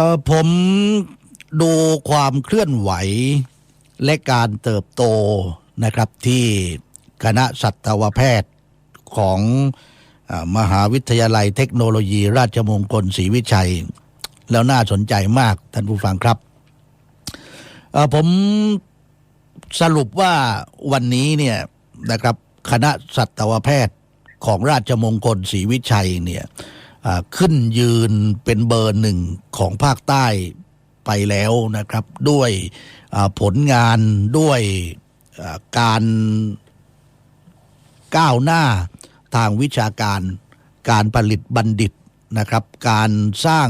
ออผมดูความเคลื่อนไหวและการเติบโตนะครับที่คณะสัตวแพทย์ของอมหาวิทยาลัยเทคโนโลยีราชมงคลศรีวิชัย แล้วน่าสนใจมากท่านผู้ฟังครับ ผมสรุปว่าวันนี้เนี่ยนะครับคณะสัตวแพทย์ของราชมงคลศรีวิชัยเนี่ย ขึ้นยืนเป็นเบอร์หนึ่งของภาคใต้ไปแล้วนะครับ ด้วยผลงานด้วยการก้าวหน้าทางวิชาการการผลิตบัณฑิตนะครับ การสร้าง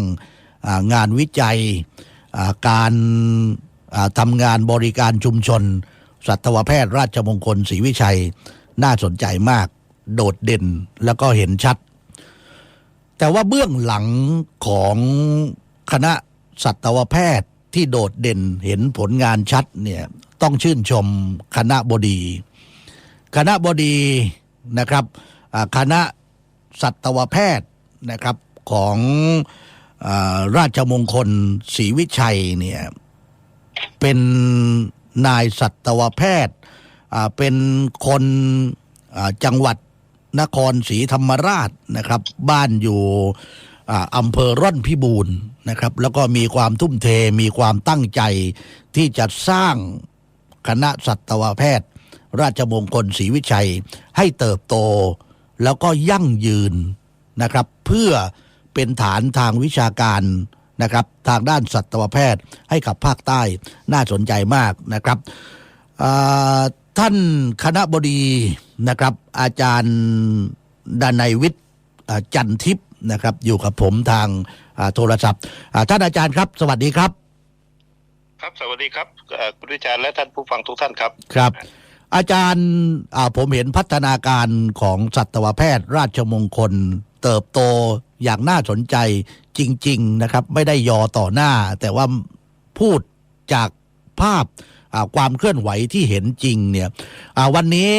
งานวิจัย การทำงานบริการชุมชน สัตวแพทย์ราชมงคลศรีวิชัย น่าสนใจมากโดดเด่นแล้วก็เห็นชัด แต่ว่าเบื้องหลังของคณะสัตวแพทย์ที่โดดเด่นเห็นผลงานชัดเนี่ยต้องชื่นชมคณะบดี คณะบดีนะครับคณะสัตวแพทย์นะครับของอราชมงคลศรีวิชัยเนี่ยเป็นนายสัตวแพทย์เป็นคนจังหวัด นครศรีธรรมราชนะครับ บ้านอยู่อำเภอร่อนพิบูรณ์นะครับ แล้วก็มีความทุ่มเทมีความตั้งใจที่จะสร้างคณะสัตวแพทย์ ราชมงคลศรีวิชัยให้เติบโต แล้วก็ยั่งยืนนะครับ เพื่อเป็นฐานทางวิชาการนะครับ ทางด้านสัตวแพทย์ให้กับภาคใต้น่าสนใจมากนะครับ ท่านคณะบดีนะครับ อาจารย์ดานายวิทย์อ่าจันทิพย์นะครับ อยู่กับผมทางอ่าโทรศัพท์อ่าท่านอาจารย์ครับ สวัสดีครับ ครับสวัสดีครับเอ่อคุณวิจารณ์และท่านผู้ฟังทุกท่านครับครับ อาจารย์อ่าผมเห็นพัฒนาการของสัตวแพทย์ ราชมงคล เติบโตอย่างน่าสนใจจริง ๆนะครับ ไม่ได้ยอต่อหน้า แต่ว่าพูดจากภาพอ่า ความเคลื่อนไหวที่เห็นจริงเนี่ยวันนี้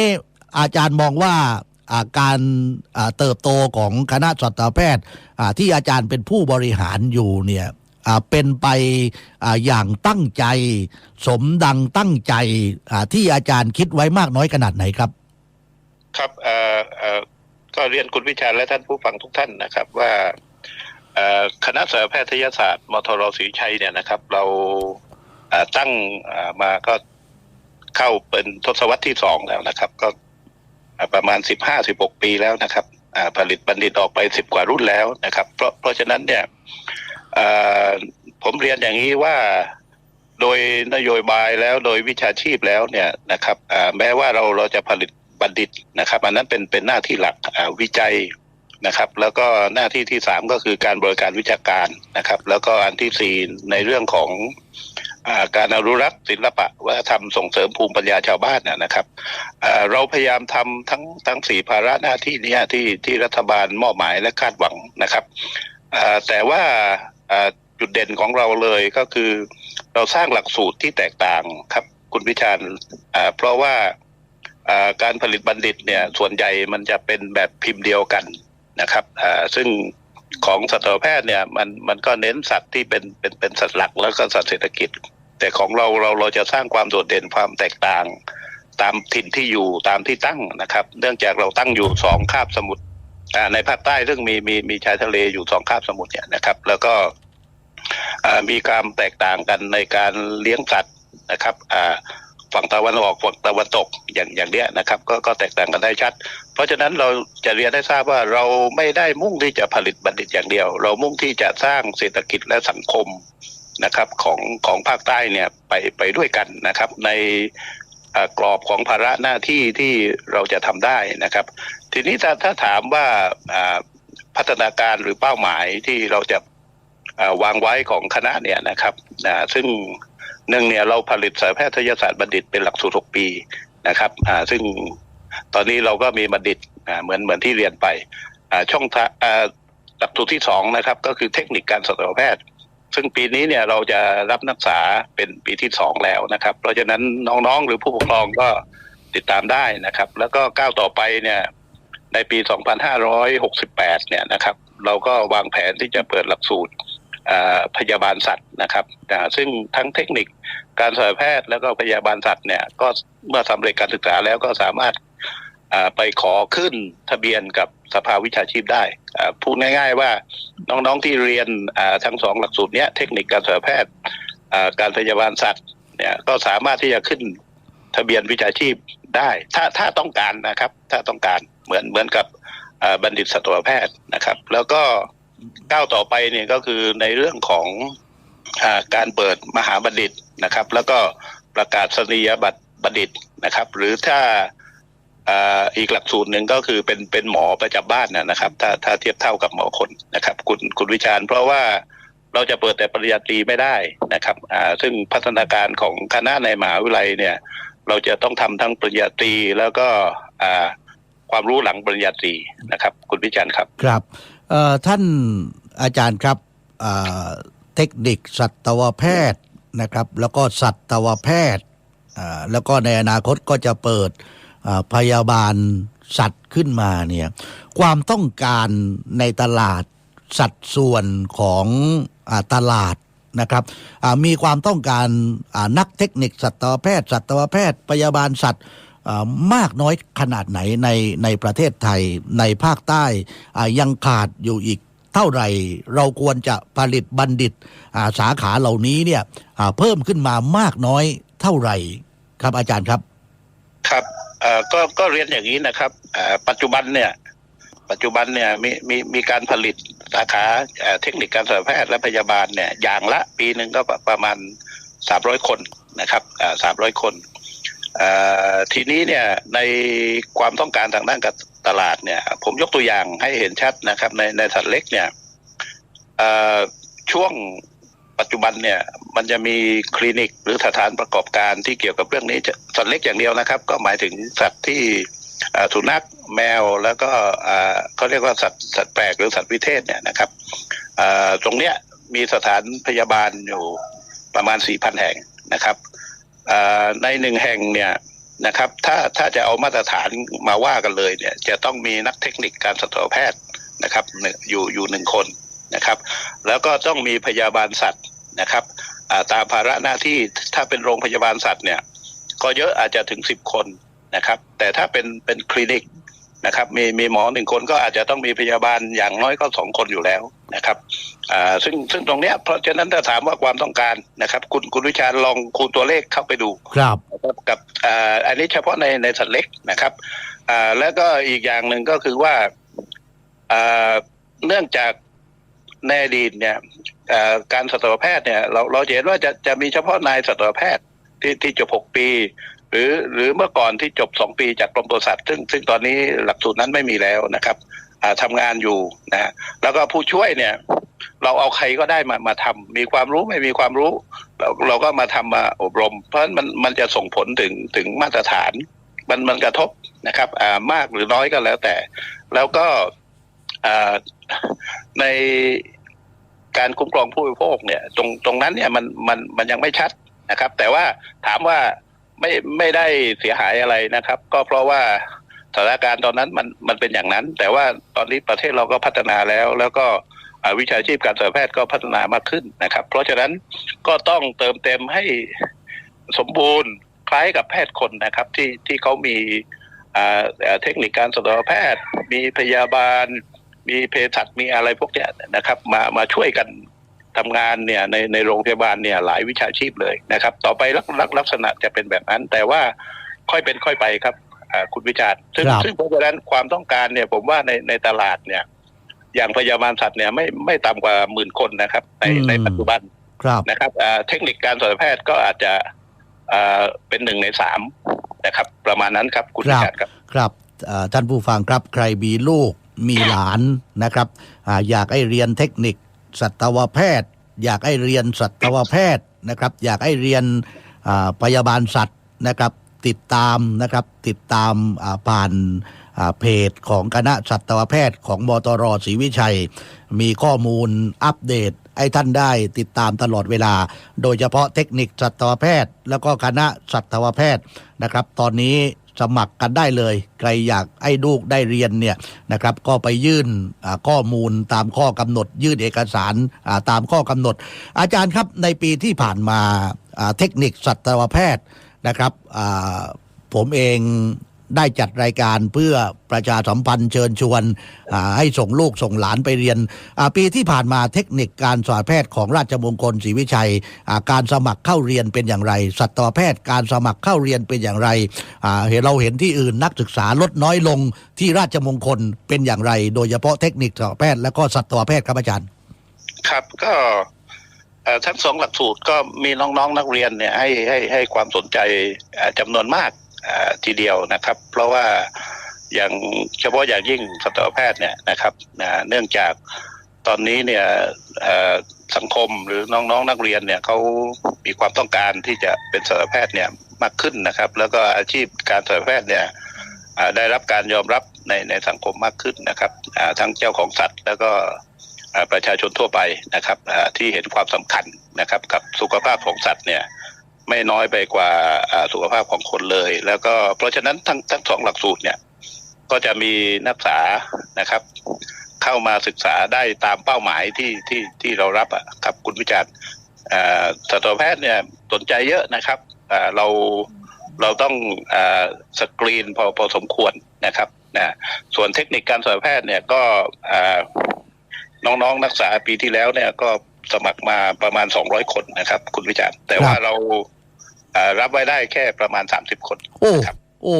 อาจารย์มองว่าการเติบโตของคณะสัตวแพทย์ที่อาจารย์เป็นผู้บริหารอยู่เนี่ยเป็นไปออย่างตั้งใจ สมดังตั้งใจที่อาจารย์คิดไว้มากน้อยขนาดไหนครับ ครับก็เรียนคุณวิจาและท่านผู้ฟังทุกท่านนะครับ ว่าคณะสัตวแพทยศาสตร์มทรศรีชัยเนี่ยนะครับ เรา ตั้งมาก็เข้าเป็นทศวรรษที่สองแล้วนะครับ ก็ประมาณสิบห้าสิบหกปีแล้วนะครับผลิตบัณฑิตออกไปสิบกว่ารุ่นแล้วนะครับ เพราะเพราะฉะนั้นเนี่ยผมเรียนอย่างนี้ว่าโดยนโยบายแล้วโดยวิชาชีพแล้วเนี่ยนะครับแม้ว่าเราเราจะผลิตบัณฑิตนะครับอันนั้นเป็นเป็นหน้าที่หลักวิจัยนะครับ แล้วก็หน้าที่ที่สามก็คือการบริการวิชาการนะครับ แล้วก็อันที่สี่ในเรื่องของ การอนุรักษ์ศิลปะวัฒนธรรมส่งเสริมภูมิปัญญาชาวบ้านนะครับเราพยายามทำทั้งทั้งสี่ภาระหน้าที่เนี้ที่ที่รัฐบาลมอบหมายและคาดหวังนะครับแต่ว่าจุดเด่นของเราเลยก็คือ เราสร้างหลักสูตรที่แตกต่างครับ คุณวิชาญเพราะว่าการผลิตบัณฑิตเนี่ยส่วนใหญ่มันจะเป็นแบบพิมพ์เดียวกันนะครับซึ่ง ของสัตวแพทย์เนี่ยมันมันก็เน้นสัตว์ที่เป็นเป็นเป็นสัตว์หลักแล้วก็สัตว์เศรษฐกิจ แต่ของเราเราเราจะสร้างความโดดเด่นความแตกต่าง ตามถิ่นที่อยู่ตามที่ตั้งนะครับ เนื่องจากเราตั้งอยู่สองคาบสมุทรในภาคใต้ซึ่งมีมีมีชายทะเลอยู่สองคาบสมุทรเนี่ยนะครับ แล้วก็มีความแตกต่างกันในการเลี้ยงสัตว์นะครับอ่า ฝั่งตะวันออกฝั่งตะวันตกอย่างอย่างเนี้ยนะครับก็ก็แตกต่างกันได้ชัด เพราะฉะนั้นเราจะเรียนให้ทราบว่าเราไม่ได้มุ่งที่จะผลิตบัณฑิตอย่างเดียว เรามุ่งที่จะสร้างเศรษฐกิจและสังคมนะครับของของภาคใต้เนี่ยไปไปด้วยกันนะครับ ในกรอบของภาระหน้าที่ที่เราจะทำได้นะครับ ทีนี้ถ้าถ้าถามว่าพัฒนาการหรือเป้าหมายที่เราจะวางไว้ของคณะเนี่ยนะครับซึ่ง หนึ่งเนี่ยเราผลิตสายแพทยศาสตร์บัณฑิตเป็นหลักสูตร6ปีนะครับอ่าซึ่งตอนนี้เราก็มีบัณฑิตอ่าเหมือนเหมือนที่เรียนไปอ่าช่องทางอ่าหลักสูตรที่สองนะครับ ก็คือเทคนิคการสัตวแพทย์ซึ่งปีนี้เนี่ยเราจะรับนักศึกษาเป็นปีที่สองแล้วนะครับ เพราะฉะนั้นน้องๆ หรือผู้ปกครองก็ติดตามได้นะครับ แล้วก็ก้าวต่อไปเนี่ยในปี 2568 เนี่ยนะครับ เราก็วางแผนที่จะเปิดหลักสูตร พยาบาลสัตว์นะครับซึ่งทั้งเทคนิคการสัตวแพทย์แล้วก็พยาบาลสัตว์เนี่ยก็เมื่อสำเร็จการศึกษาแล้วก็สามารถไปขอขึ้นทะเบียนกับสภาวิชาชีพได้พูดง่าย ๆว่าน้องๆที่เรียนทั้งสองหลักสูตรเนี้ยเทคนิคการสัตวแพทย์การพยาบาลสัตว์เนี่ยก็สามารถที่จะขึ้นทะเบียนวิชาชีพได้ ถ้าถ้าต้องการนะครับ ถ้าต้องการเหมือนเหมือนกับบัณฑิตสัตวแพทย์นะครับ แล้วก็ ก้าวต่อไปเนี่ยก็คือในเรื่องของอการเปิดมหาบัณฑิตนะครับ แล้วก็ประกาศนียบัตรบัณฑิตนะครับ หรือถ้าอีกหลักสูตรหนึ่งก็คือเป็นเป็นหมอประจำบ้านนะครับ ถ้าถ้าเทียบเท่ากับหมอคนนะครับ คุณคุณวิชาญเพราะว่าเราจะเปิดแต่ปริญญาตรีไม่ได้นะครับซึ่งพัฒนาการของคณะในมหาวิทยาลัยเนี่ย เราจะต้องทำทั้งปริญญาตรีแล้วก็ความรู้หลังปริญญาตรีนะครับ คุณวิจารณ์ครับ ครับ ท่านอาจารย์ครับเทคนิคสัตวแพทย์นะครับ แล้วก็สัตวแพทย์แล้วก็ในอนาคตก็จะเปิดพยาบาลสัตว์ขึ้นมาเนี่ยความต้องการในตลาดสัดส่วนของอตลาดนะครับมีความต้องการนักเทคนิคสัตวแพทย์ สัตวแพทย์ พยาบาลสัตว์ มากน้อยขนาดไหนในในประเทศไทยในภาคใต้ยังขาดอยู่อีกเท่าไหร่เราควรจะผลิตบัณฑิตาสาขาเหล่านี้เนี่ยเพิ่มขึ้นมามากน้อยเท่าไหร่ครับอาจารย์ครับ ครับก็ก็เรียนอย่างนี้นะครับปัจจุบันเนี่ยปัจจุบันเนี่ยมีมีมีการผลิตสาขาเทคนิคการสัตวแพทย์และพยาบาลเนี่ยอย่างละปีหนึ่งก็ประประมาณสามร้อยคนนะครับสามร้อยคน ทีนี้เนี่ยในความต้องการทางด้านการตลาดเนี่ย ผมยกตัวอย่างให้เห็นชัดนะครับ ในในสัตว์เล็กเนี่ยช่วงปัจจุบันเนี่ย มันจะมีคลินิกหรือสถานประกอบการที่เกี่ยวกับเรื่องนี้สัตว์เล็กอย่างเดียวนะครับ ก็หมายถึงสัตว์ที่สุนัขแมวแล้วก็เขาเรียกว่าสัตว์สัตว์แปลกหรือสัตว์วิเทศเนี่ยนะครับตรงเนี้ยมีสถานพยาบาลอยู่ประมาณ4,000แห่งนะครับ ในหนึ่งแห่งเนี่ยนะครับ ถ้าถ้าจะเอามาตรฐานมาว่ากันเลยเนี่ย จะต้องมีนักเทคนิคการสัตวแพทย์นะครับอยู่อยู่หนึ่งคนนะครับ แล้วก็ต้องมีพยาบาลสัตว์นะครับตามภาระหน้าที่ถ้าเป็นโรงพยาบาลสัตว์เนี่ย ก็เยอะอาจจะถึงสิบคนนะครับ แต่ถ้าเป็นเป็นคลินิก นะครับมีมีหมอหนึ่งคนก็อาจจะต้องมีพยาบาลอย่างน้อยก็สองคนอยู่แล้วนะครับอ่าซึ่งซึ่งตรงเนี้ยเพราะฉะนั้นถ้าถามว่าความต้องการนะครับ คุณคุณวิชาญลองคูณตัวเลขเข้าไปดูครับนะครับกับอ่าอันนี้เฉพาะในในสัตว์เล็กนะครับอ่าแล้วก็อีกอย่างหนึ่งก็คือว่าอ่าเนื่องจากในอดีตเนี่ยอ่าการสัตวแพทย์เนี่ยเราเราจะเห็นว่าจะจะมีเฉพาะนายสัตวแพทย์ที่ที่จบหกปี หรือหรือเมื่อก่อนที่จบสองปีจากกรมปศุสัตว์ซึ่งซึ่งตอนนี้หลักสูตรนั้นไม่มีแล้วนะครับอ่าทำงานอยู่นะฮะแล้วก็ผู้ช่วยเนี่ยเราเอาใครก็ได้มามาทำมีความรู้ไม่มีความรู้ เราเราก็มาทำมาอบรม เพราะมันมันจะส่งผลถึงถึงมาตรฐาน มันมันกระทบนะครับอ่ามากหรือน้อยก็แล้วแต่ แล้วก็อ่าในการคุ้มครองผู้บริโภคเนี่ย ตรงตรงนั้นเนี่ยมันมันมันยังไม่ชัดนะครับ แต่ว่าถามว่า ไม่ไม่ได้เสียหายอะไรนะครับ ก็เพราะว่าสถานการณ์ตอนนั้นมันมันเป็นอย่างนั้น แต่ว่าตอนนี้ประเทศเราก็พัฒนาแล้ว แล้วก็วิชาชีพการสัตวแพทย์ก็พัฒนามากขึ้นนะครับ เพราะฉะนั้นก็ต้องเติมเต็มให้สมบูรณ์คล้ายกับแพทย์คนนะครับ ที่ที่เขามีอ่าเทคนิคการสัตวแพทย์ มีพยาบาล มีเภสัชมีอะไรพวกนี้นะครับ มามาช่วยกัน ทำงานเนี่ยในในโรงพยาบาลเนี่ยหลายวิชาชีพเลยนะครับ ต่อไปลักลักลักษณะจะเป็นแบบนั้น แต่ว่าค่อยเป็นค่อยไปครับอ่าคุณวิจารณ์ซึ่งครับซึ่งเพราะฉะนั้นความต้องการเนี่ย ผมว่าในในตลาดเนี่ย อย่างพยาบาลสัตว์เนี่ยไม่ไม่ต่ำกว่าหมื่นคนนะครับ ในอืมในปัจจุบันครับนะครับอ่าเทคนิคการสัตวแพทย์ก็อาจจะอ่าเป็นหนึ่งในสามนะครับ ประมาณนั้นครับคุณวิจารณ์ครับครับเอ่อท่านผู้ฟังครับใครมีลูกมีหลานนะครับอาอยากให้เรียนเทคนิค สัตวแพทย์ อยากให้เรียนสัตวแพทย์นะครับ อยากให้เรียนพยาบาลสัตว์นะครับ ติดตามนะครับติดตามผ่านเพจของคณะสัตวแพทย์ของมตรศรีวิชัย มีข้อมูลอัปเดตให้ท่านได้ติดตามตลอดเวลา โดยเฉพาะเทคนิคสัตวแพทย์ แล้วก็คณะสัตวแพทย์นะครับ ตอนนี้ สมัครกันได้เลย ใครอยากให้ลูกได้เรียนเนี่ยนะครับก็ไปยื่นข้อมูลตามข้อกำหนด ยื่นเอกสารตามข้อกำหนด อาจารย์ครับในปีที่ผ่านมาเทคนิคสัตวแพทย์นะครับผมเอง ได้จัดรายการเพื่อประชาสัมพันธ์เชิญชวนให้ส่งลูกส่งหลานไปเรียน ปีที่ผ่านมาเทคนิคการสอนแพทย์ของราชมงคลศรีวิชัย การสมัครเข้าเรียนเป็นอย่างไร สัตวแพทย์การสมัครเข้าเรียนเป็นอย่างไรเห็นเราเห็นที่อื่นนักศึกษาลดน้อยลงที่ราชมงคลเป็นอย่างไร โดยเฉพาะเทคนิคสัตวแพทย์และก็สัตวแพทย์ครับอาจารย์ ครับก็ทั้งสองหลักสูตรก็มีน้องๆนักเรียนเนี่ยให้ให้ให้ความสนใจจำนวนมาก ทีเดียวนะครับ เพราะว่าอย่างเฉพาะอย่างยิ่งสัตวแพทย์เนี่ยนะครับนะเนื่องจากตอนนี้เนี่ยสังคมหรือน้องๆนักเรียนเนี่ยเขามีความต้องการที่จะเป็นสัตวแพทย์เนี่ยมากขึ้นนะครับ แล้วก็อาชีพการสัตวแพทย์เนี่ยได้รับการยอมรับในในสังคมมากขึ้นนะครับทั้งเจ้าของสัตว์ แล้วก็ประชาชนทั่วไปนะครับที่เห็นความสำคัญนะครับกับสุขภาพของสัตว์เนี่ย ไม่น้อยไปกว่าสุขภาพของคนเลย แล้วก็เพราะฉะนั้นทั้งทั้งสองหลักสูตรเนี่ย ก็จะมีนักศึกษานะครับ เข้ามาศึกษาได้ตามเป้าหมายที่ที่ที่เรารับอะครับคุณวิจารณ์สัตวแพทย์เนี่ยสนใจเยอะนะครับเราเราต้องอสกรีนพอพอสมควรนะครับนะส่วนเทคนิคการสัตวแพทย์เนี่ยก็อ่าน้องๆนักศึกษาปีที่แล้วเนี่ยก็ สมัครมาประมาณ 200 คนนะครับ คุณวิจารณ์แต่ว่าเราเอ่อรับไว้ได้แค่ประมาณ 30 คนโอ้ครับโอ้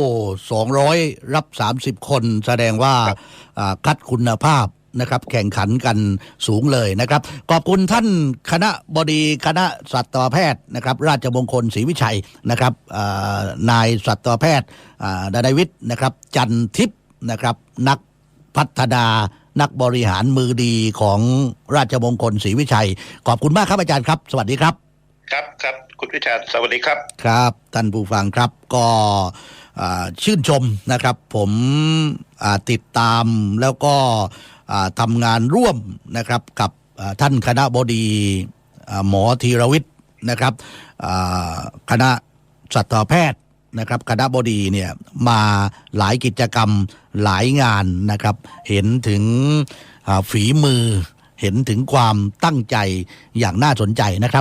สองร้อยรับสามสิบคนแสดงว่าครับอ่าคัดคุณภาพนะครับ แข่งขันกันสูงเลยนะครับ ขอบคุณท่านคณะบดีคณะสัตวแพทย์นะครับ ราชมงคลศรีวิชัยนะครับอ่านายสัตวแพทย์อ่าดนายวิทย์นะครับ จันทิพย์นะครับ นักพัฒนา นักบริหารมือดีของราชมงคลศรีวิชัย ขอบคุณมากครับอาจารย์ครับ สวัสดีครับครับครับคุณวิจารณ์สวัสดีครับ ครับท่านผู้ฟังครับก็อ่าชื่นชมนะครับ ผมอ่าติดตามแล้วก็อ่าทำงานร่วมนะครับกับอ่าท่านคณะบดีอ่าหมอธีรวิทย์นะครับอ่าคณะสัตวแพทย์ นะครับคณะบดีเนี่ยมาหลายกิจกรรมหลายงานนะครับ เห็นถึงฝีมือ เห็นถึงความตั้งใจอย่างน่าสนใจนะครับ